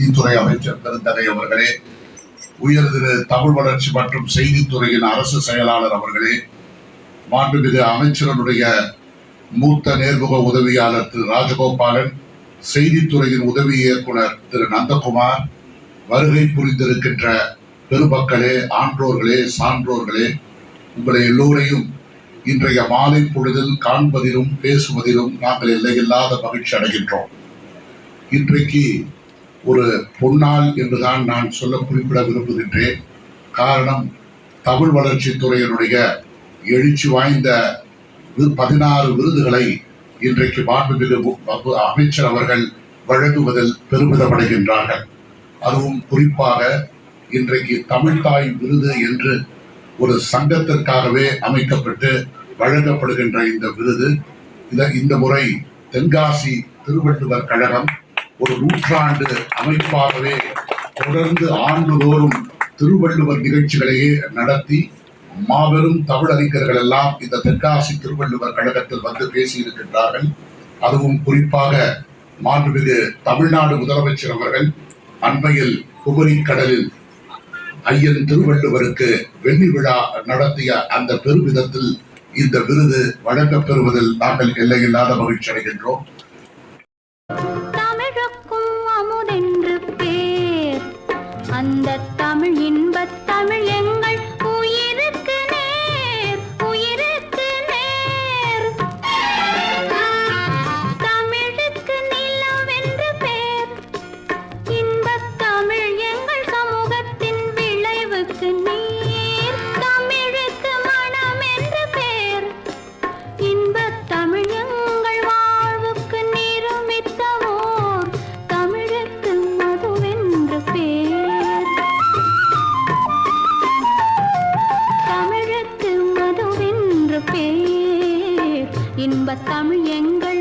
செய்தித்துறை அமைச்சர் பெருந்தகை அவர்களே உயர் திரு தமிழ் வளர்ச்சி மற்றும் செய்தித்துறையின் அரசு செயலாளர் அவர்களே மாண்புமிகு அமைச்சரனுடைய மூத்த நேர்முக உதவியாளர் திரு ராஜகோபாலன் செய்தித்துறையின் உதவி இயக்குனர் திரு நந்தகுமார் வருகை புரிந்திருக்கின்ற பெருமக்களே ஆன்றோர்களே சான்றோர்களே உங்களை எல்லோரையும் இன்றைய மாலை பொழுதில் காண்பதிலும் பேசுவதிலும் நாங்கள் எல்லையில்லாத மகிழ்ச்சி அடைகின்றோம். இன்றைக்கு ஒரு பொன்னாள் என்றுதான் நான் சொல்ல குறிப்பிட விரும்புகின்றேன். காரணம் தமிழ் வளர்ச்சித்துறையினுடைய எழுச்சி வாய்ந்த பதினாறு விருதுகளை இன்றைக்கு மாண்புமிகு அமைச்சர் அவர்கள் வழங்குவதில் பெருமிதமடைகின்றார்கள். அதுவும் குறிப்பாக இன்றைக்கு தமிழ்தாய் விருது என்று ஒரு சங்கத்திற்காகவே அமைக்கப்பட்டு வழங்கப்படுகின்ற இந்த விருது. இந்த முறை தென்காசி திருவள்ளுவர் கழகம் ஒரு நூற்றாண்டு அமைப்பாகவே தொடர்ந்து ஆண்டுதோறும் திருவள்ளுவர் நிகழ்ச்சிகளையே நடத்தி மாபெரும் தமிழறிஞர்கள் எல்லாம் இந்த தென்காசி திருவள்ளுவர் கழகத்தில் வந்து பேசியிருக்கின்றார்கள். அதுவும் குறிப்பாக மாண்புமிகு தமிழ்நாடு முதலமைச்சர் அவர்கள் அண்மையில் குமரி கடலில் ஐயன் திருவள்ளுவருக்கு வெள்ளி விழா நடத்திய அந்த பெருமிதத்தில் இந்த விருது வழங்கப்பெறுவதில் நாங்கள் எல்லையில்லாத மகிழ்ச்சி அடைகின்றோம் அந்த தமிழ் இன்பத் தமிழ். இன்பத் தமிழ் எங்கள்